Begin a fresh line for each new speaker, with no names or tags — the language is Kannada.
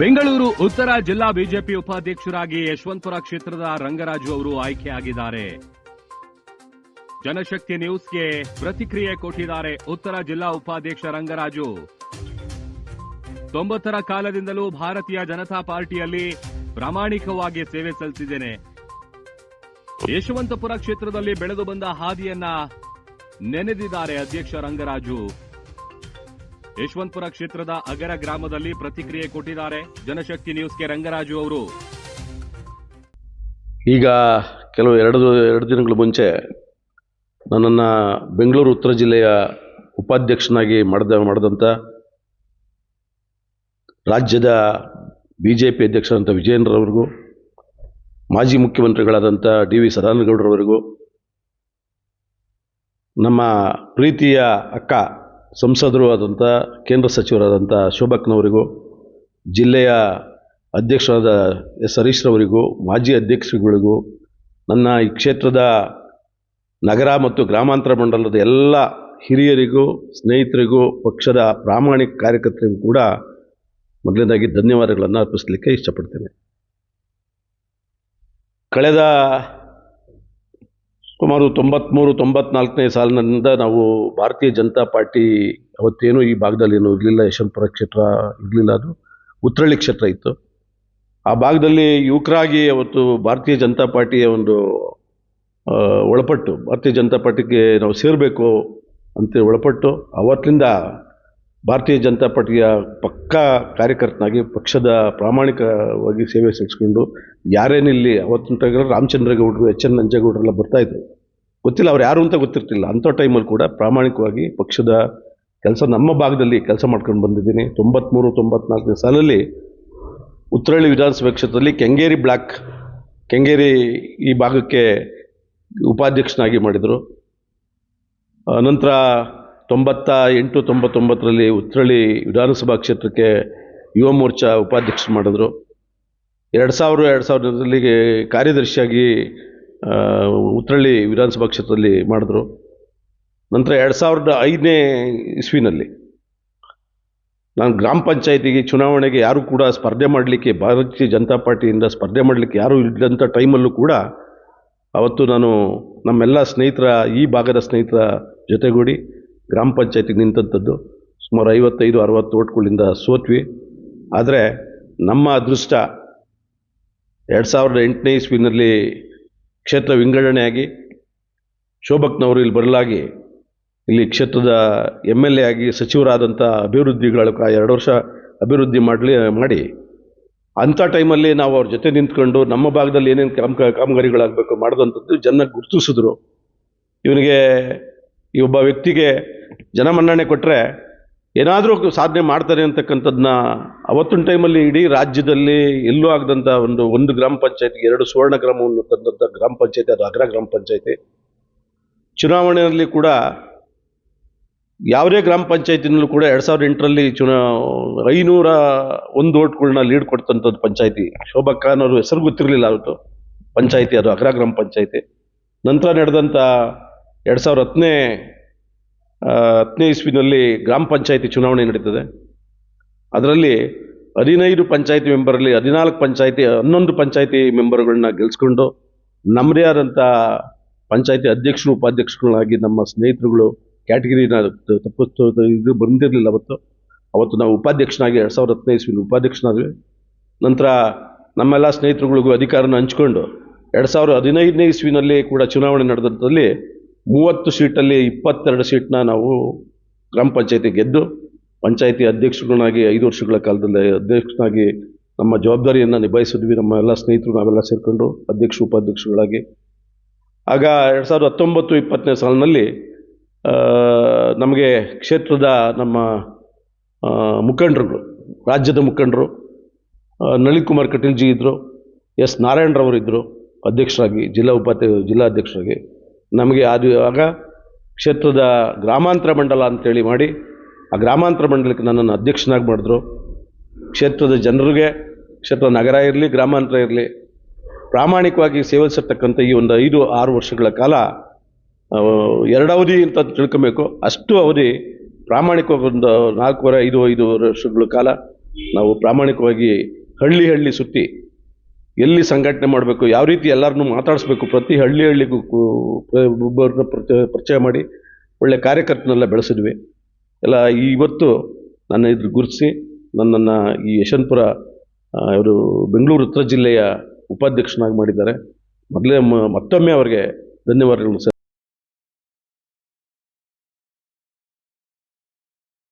ಬೆಂಗಳೂರು, ಉತ್ತರ ಜಿಲ್ಲಾ ಬಿಜೆಪಿ ಉಪಾಧ್ಯಕ್ಷರಾಗಿ ಯಶವಂತಪುರ ಕ್ಷೇತ್ರದ ರಂಗರಾಜು ಅವರು ಆಯ್ಕೆಯಾಗಿದ್ದಾರೆ. ಜನಶಕ್ತಿ ನ್ಯೂಸ್ಗೆ ಪ್ರತಿಕ್ರಿಯೆ ಕೊಟ್ಟಿದ್ದಾರೆ ಉತ್ತರ ಜಿಲ್ಲಾ ಉಪಾಧ್ಯಕ್ಷ ರಂಗರಾಜು. ತೊಂಬತ್ತರ ಕಾಲದಿಂದಲೂ ಭಾರತೀಯ ಜನತಾ ಪಾರ್ಟಿಯಲ್ಲಿ ಪ್ರಾಮಾಣಿಕವಾಗಿ ಸೇವೆ ಸಲ್ಲಿಸಿದ್ದೇನೆ. ಯಶವಂತಪುರ ಕ್ಷೇತ್ರದಲ್ಲಿ ಬೆಳೆದು ಬಂದ ಹಾದಿಯನ್ನ ನೆನೆದಿದ್ದಾರೆ ಅಧ್ಯಕ್ಷ ರಂಗರಾಜು. ಯಶವಂತಪುರ ಕ್ಷೇತ್ರದ ಅಗರ ಗ್ರಾಮದಲ್ಲಿ ಪ್ರತಿಕ್ರಿಯೆ ಕೊಟ್ಟಿದ್ದಾರೆ ಜನಶಕ್ತಿ ನ್ಯೂಸ್ಗೆ ರಂಗರಾಜು ಅವರು.
ಈಗ ಕೆಲವು ಎರಡು ಎರಡು ದಿನಗಳ ಮುಂಚೆ ನನ್ನನ್ನು ಬೆಂಗಳೂರು ಉತ್ತರ ಜಿಲ್ಲೆಯ ಉಪಾಧ್ಯಕ್ಷನಾಗಿ ಮಾಡಿದ ಮಾಡಿದಂಥ ರಾಜ್ಯದ ಬಿ ಜೆ ಪಿ ಅಧ್ಯಕ್ಷರಾದಂಥ ವಿಜಯೇಂದ್ರವರಿಗೂ ಮಾಜಿ ಮುಖ್ಯಮಂತ್ರಿಗಳಾದಂಥ ಡಿ ವಿ ಸದಾನಂದಗೌಡರವರೆಗೂ, ನಮ್ಮ ಪ್ರೀತಿಯ ಅಕ್ಕ ಸಂಸದರು ಆದಂಥ ಕೇಂದ್ರ ಸಚಿವರಾದಂಥ ಶೋಭಕ್ನವರಿಗೂ, ಜಿಲ್ಲೆಯ ಅಧ್ಯಕ್ಷರಾದ ಎಸ್ ಹರೀಶ್ರವರಿಗೂ, ಮಾಜಿ ಅಧ್ಯಕ್ಷರುಗಳಿಗೂ, ನನ್ನ ಈ ಕ್ಷೇತ್ರದ ನಗರ ಮತ್ತು ಗ್ರಾಮಾಂತರ ಮಂಡಲದ ಎಲ್ಲ ಹಿರಿಯರಿಗೂ, ಸ್ನೇಹಿತರಿಗೂ, ಪಕ್ಷದ ಪ್ರಾಮಾಣಿಕ ಕಾರ್ಯಕರ್ತರಿಗೂ ಕೂಡ ಮೊದಲನೇದಾಗಿ ಧನ್ಯವಾದಗಳನ್ನು ಅರ್ಪಿಸಲಿಕ್ಕೆ ಇಷ್ಟಪಡ್ತೇನೆ. ಕಳೆದ ಸುಮಾರು ತೊಂಬತ್ತ್ಮೂರು ತೊಂಬತ್ನಾಲ್ಕನೇ ಸಾಲಿನಿಂದ ನಾವು ಭಾರತೀಯ ಜನತಾ ಪಾರ್ಟಿ ಅವತ್ತೇನು ಈ ಭಾಗದಲ್ಲಿ ಏನು ಇರಲಿಲ್ಲ. ಯಶವಂತಪುರ ಕ್ಷೇತ್ರ ಇರಲಿಲ್ಲ. ಅದು ಉತ್ರಳ್ಳಿ ಕ್ಷೇತ್ರ ಇತ್ತು. ಆ ಭಾಗದಲ್ಲಿ ಯುವಕರಾಗಿ ಅವತ್ತು ಭಾರತೀಯ ಜನತಾ ಪಾರ್ಟಿಯ ಒಂದು ಒಳಪಟ್ಟು, ಭಾರತೀಯ ಜನತಾ ಪಾರ್ಟಿಗೆ ನಾವು ಸೇರಬೇಕು ಅಂತ ಒಳಪಟ್ಟು, ಅವತ್ತಿಂದ ಭಾರತೀಯ ಜನತಾ ಪಾರ್ಟಿಯ ಪಕ್ಕಾ ಕಾರ್ಯಕರ್ತನಾಗಿ ಪಕ್ಷದ ಪ್ರಾಮಾಣಿಕವಾಗಿ ಸೇವೆ ಸಲ್ಲಿಸ್ಕೊಂಡು ಯಾರೇನಿಲ್ಲಿ ಅವತ್ತಿನ ಟೈಮಲ್ಲಿ ರಾಮಚಂದ್ರಗೌಡರು, ಎಚ್ ಎನ್ ನಂಜೇಗೌಡರೆಲ್ಲ ಬರ್ತಾಯಿದ್ರು ಗೊತ್ತಿಲ್ಲ, ಅವ್ರು ಯಾರು ಅಂತ ಗೊತ್ತಿರ್ತಿಲ್ಲ. ಅಂಥ ಟೈಮಲ್ಲಿ ಕೂಡ ಪ್ರಾಮಾಣಿಕವಾಗಿ ಪಕ್ಷದ ಕೆಲಸ ನಮ್ಮ ಭಾಗದಲ್ಲಿ ಕೆಲಸ ಮಾಡ್ಕೊಂಡು ಬಂದಿದ್ದೀನಿ. ತೊಂಬತ್ತ್ಮೂರು ತೊಂಬತ್ನಾಲ್ಕನೇ ಸಾಲಲ್ಲಿ ಉತ್ತರಳ್ಳಿ ವಿಧಾನಸಭಾ ಕ್ಷೇತ್ರದಲ್ಲಿ ಕೆಂಗೇರಿ ಬ್ಲಾಕ್, ಕೆಂಗೇರಿ ಈ ಭಾಗಕ್ಕೆ ಉಪಾಧ್ಯಕ್ಷನಾಗಿ ಮಾಡಿದರು. ನಂತರ ತೊಂಬತ್ತ ಎಂಟು ತೊಂಬತ್ತೊಂಬತ್ತರಲ್ಲಿ ಉತ್ತರಳ್ಳಿ ವಿಧಾನಸಭಾ ಕ್ಷೇತ್ರಕ್ಕೆ ಯುವ ಮೋರ್ಚಾ ಉಪಾಧ್ಯಕ್ಷ ಮಾಡಿದ್ರು. ಎರಡು ಸಾವಿರ, ಎರಡು ಸಾವಿರದಲ್ಲಿ ಕಾರ್ಯದರ್ಶಿಯಾಗಿ ಉತ್ರಳ್ಳಿ ವಿಧಾನಸಭಾ ಕ್ಷೇತ್ರದಲ್ಲಿ ಮಾಡಿದ್ರು. ನಂತರ ಎರಡು ಸಾವಿರದ ಐದನೇ ಇಸ್ವಿನಲ್ಲಿ ನಾನು ಗ್ರಾಮ ಪಂಚಾಯತಿಗೆ ಚುನಾವಣೆಗೆ ಯಾರು ಕೂಡ ಸ್ಪರ್ಧೆ ಮಾಡಲಿಕ್ಕೆ, ಭಾರತೀಯ ಜನತಾ ಪಾರ್ಟಿಯಿಂದ ಸ್ಪರ್ಧೆ ಮಾಡಲಿಕ್ಕೆ ಯಾರೂ ಇಲ್ಲದಂಥ ಟೈಮಲ್ಲೂ ಕೂಡ ಅವತ್ತು ನಾನು ನಮ್ಮೆಲ್ಲ ಸ್ನೇಹಿತರ, ಈ ಭಾಗದ ಸ್ನೇಹಿತರ ಜೊತೆಗೂಡಿ ಗ್ರಾಮ ಪಂಚಾಯತಿಗೆ ನಿಂತಂಥದ್ದು ಸುಮಾರು ಐವತ್ತೈದು, ಅರವತ್ತು ಓಟ್ಗಳಿಂದ ಸೋತ್ವಿ. ಆದರೆ ನಮ್ಮ ಅದೃಷ್ಟ ಎರಡು ಸಾವಿರದ ಎಂಟನೇ ಇಸ್ವಿನಲ್ಲಿ ಕ್ಷೇತ್ರ ವಿಂಗಡಣೆಯಾಗಿ ಶೋಭಕ್ನವರು ಇಲ್ಲಿ ಬರಲಾಗಿ, ಇಲ್ಲಿ ಕ್ಷೇತ್ರದ ಎಂ ಎಲ್ ಎ ಆಗಿ ಸಚಿವರಾದಂಥ ಅಭಿವೃದ್ಧಿಗಳ ಎರಡು ವರ್ಷ ಅಭಿವೃದ್ಧಿ ಮಾಡಲಿ, ಮಾಡಿ, ಅಂಥ ಟೈಮಲ್ಲಿ ನಾವು ಅವ್ರ ಜೊತೆ ನಿಂತ್ಕೊಂಡು ನಮ್ಮ ಭಾಗದಲ್ಲಿ ಏನೇನು ಕಾಮ ಕಾಮಗಾರಿಗಳಾಗಬೇಕು ಮಾಡಿದಂಥದ್ದು ಜನ ಗುರುತಿಸಿದ್ರು. ಇವನಿಗೆ ಈ ಒಬ್ಬ ವ್ಯಕ್ತಿಗೆ ಜನಮನ್ನಣೆ ಕೊಟ್ಟರೆ ಏನಾದರೂ ಸಾಧನೆ ಮಾಡ್ತಾರೆ ಅಂತಕ್ಕಂಥದ್ದನ್ನ ಅವತ್ತಿನ ಟೈಮಲ್ಲಿ ಇಡೀ ರಾಜ್ಯದಲ್ಲಿ ಎಲ್ಲೂ ಆಗದಂಥ ಒಂದು ಒಂದು ಗ್ರಾಮ ಪಂಚಾಯತಿ, ಎರಡು ಸುವರ್ಣ ಗ್ರಾಮವನ್ನು ತಂದಂಥ ಗ್ರಾಮ ಪಂಚಾಯತಿ, ಅದು ಅಗ್ರ ಗ್ರಾಮ ಪಂಚಾಯತಿ. ಚುನಾವಣೆಯಲ್ಲಿ ಕೂಡ ಯಾವುದೇ ಗ್ರಾಮ ಪಂಚಾಯತಿನಲ್ಲೂ ಕೂಡ ಎರಡು ಸಾವಿರದ ಎಂಟರಲ್ಲಿ ಚುನಾ, ಐನೂರ ಒಂದು ಓಟ್ಗಳನ್ನ ಲೀಡ್ ಕೊಡ್ತಂಥದ್ದು ಪಂಚಾಯತಿ. ಶೋಭಾ ಖಾನ್ ಅವರು ಹೆಸರು ಗೊತ್ತಿರಲಿಲ್ಲ ಅವತ್ತು. ಪಂಚಾಯತಿ, ಅದು ಅಗ್ರ ಗ್ರಾಮ ಪಂಚಾಯತಿ. ನಂತರ ನಡೆದಂಥ ಎರಡು ಸಾವಿರದ ಹತ್ತನೇ ಹತ್ತನೇ ಇಸ್ವಿನಲ್ಲಿ ಗ್ರಾಮ ಪಂಚಾಯಿತಿ ಚುನಾವಣೆ ನಡೀತದೆ. ಅದರಲ್ಲಿ ಹದಿನೈದು ಪಂಚಾಯಿತಿ ಮೆಂಬರಲ್ಲಿ ಹದಿನಾಲ್ಕು ಪಂಚಾಯಿತಿ, ಹನ್ನೊಂದು ಪಂಚಾಯಿತಿ ಮೆಂಬರ್ಗಳನ್ನ ಗೆಲ್ಸ್ಕೊಂಡು ನಮ್ಮದೇ ಪಂಚಾಯತಿ ಅಧ್ಯಕ್ಷರು, ಉಪಾಧ್ಯಕ್ಷರುಗಳಾಗಿ ನಮ್ಮ ಸ್ನೇಹಿತರುಗಳು ಕ್ಯಾಟಗಿರಿನ ತಪ್ಪಿಸ್ತು ಇದು ಬಂದಿರಲಿಲ್ಲ ಅವತ್ತು. ಅವತ್ತು ನಾವು ಉಪಾಧ್ಯಕ್ಷನಾಗಿ ಎರಡು ಸಾವಿರದ ಹತ್ತನೇ ಇಸ್ವಿನ ಉಪಾಧ್ಯಕ್ಷನಾದ್ವಿ. ನಂತರ ನಮ್ಮೆಲ್ಲ ಸ್ನೇಹಿತರುಗಳಿಗೂ ಅಧಿಕಾರನ ಹಂಚ್ಕೊಂಡು ಎರಡು ಸಾವಿರದ ಹದಿನೈದನೇ ಇಸ್ವಿನಲ್ಲಿ ಕೂಡ ಚುನಾವಣೆ ನಡೆದಂಥಲ್ಲಿ ಮೂವತ್ತು ಸೀಟಲ್ಲಿ ಇಪ್ಪತ್ತೆರಡು ಸೀಟ್ನ ನಾವು ಗ್ರಾಮ ಪಂಚಾಯತಿ ಗೆದ್ದು, ಪಂಚಾಯತಿ ಅಧ್ಯಕ್ಷಗಳನ್ನಾಗಿ ಐದು ವರ್ಷಗಳ ಕಾಲದಲ್ಲಿ ಅಧ್ಯಕ್ಷನಾಗಿ ನಮ್ಮ ಜವಾಬ್ದಾರಿಯನ್ನು ನಿಭಾಯಿಸಿದ್ವಿ. ನಮ್ಮ ಎಲ್ಲ ಸ್ನೇಹಿತರು ನಾವೆಲ್ಲ ಸೇರಿಕೊಂಡು ಅಧ್ಯಕ್ಷ ಉಪಾಧ್ಯಕ್ಷಗಳಾಗಿ ಆಗ ಎರಡು ಸಾವಿರದ ಹತ್ತೊಂಬತ್ತು ಇಪ್ಪತ್ತನೇ ಸಾಲಿನಲ್ಲಿ ನಮಗೆ ಕ್ಷೇತ್ರದ ನಮ್ಮ ಮುಖಂಡರುಗಳು, ರಾಜ್ಯದ ಮುಖಂಡರು ನಳಿನ್ ಕುಮಾರ್ ಕಟೀಲ್ ಜಿ ಇದ್ದರು ಎಸ್ ನಾರಾಯಣರವರು ಇದ್ದರು ಅಧ್ಯಕ್ಷರಾಗಿ, ಜಿಲ್ಲಾ ಉಪಾಧ್ಯ, ಜಿಲ್ಲಾ ಅಧ್ಯಕ್ಷರಾಗಿ. ನಮಗೆ ಅದು ಆಗ ಕ್ಷೇತ್ರದ ಗ್ರಾಮಾಂತರ ಮಂಡಲ ಅಂತೇಳಿ ಮಾಡಿ ಆ ಗ್ರಾಮಾಂತರ ಮಂಡಲಕ್ಕೆ ನನ್ನನ್ನು ಅಧ್ಯಕ್ಷನಾಗಿ ಮಾಡಿದ್ರು. ಕ್ಷೇತ್ರದ ಜನರಿಗೆ ಕ್ಷೇತ್ರ ನಗರ ಇರಲಿ ಗ್ರಾಮಾಂತರ ಇರಲಿ ಪ್ರಾಮಾಣಿಕವಾಗಿ ಸೇವಿಸಿರ್ತಕ್ಕಂಥ ಈ ಒಂದು ಐದು ಆರು ವರ್ಷಗಳ ಕಾಲ ಆ, ಎರಡು ಅವಧಿ ಅಂತ ತಿಳ್ಕೊಬೇಕು. ಅಷ್ಟು ಅವಧಿ ಪ್ರಾಮಾಣಿಕವಾಗಿ ಒಂದು ನಾಲ್ಕೂವರೆ ಐದು ಐದು ವರ್ಷಗಳ ಕಾಲ ನಾವು ಪ್ರಾಮಾಣಿಕವಾಗಿ ಹಳ್ಳಿ ಹಳ್ಳಿ ಸುತ್ತಿ ಎಲ್ಲಿ ಸಂಘಟನೆ ಮಾಡಬೇಕು, ಯಾವ ರೀತಿ ಎಲ್ಲರನ್ನೂ ಮಾತಾಡಿಸ್ಬೇಕು ಪ್ರತಿ ಹಳ್ಳಿ ಹಳ್ಳಿಗೂ ಒಬ್ಬರನ್ನ ಪರಿಚಯ ಮಾಡಿ ಒಳ್ಳೆ ಕಾರ್ಯಕರ್ತನೆಲ್ಲ ಬೆಳೆಸಿದ್ವಿ. ಎಲ್ಲ ಇವತ್ತು ನನ್ನ ಇದ್ರ ಗುರುತಿಸಿ ನನ್ನನ್ನು ಈ ಯಶವಂತಪುರ ಇವರು ಬೆಂಗಳೂರು ಉತ್ತರ ಜಿಲ್ಲೆಯ ಉಪಾಧ್ಯಕ್ಷನಾಗಿ ಮಾಡಿದ್ದಾರೆ. ಮೊದಲೇ ಮತ್ತೊಮ್ಮೆ ಅವರಿಗೆ ಧನ್ಯವಾದಗಳನ್ನು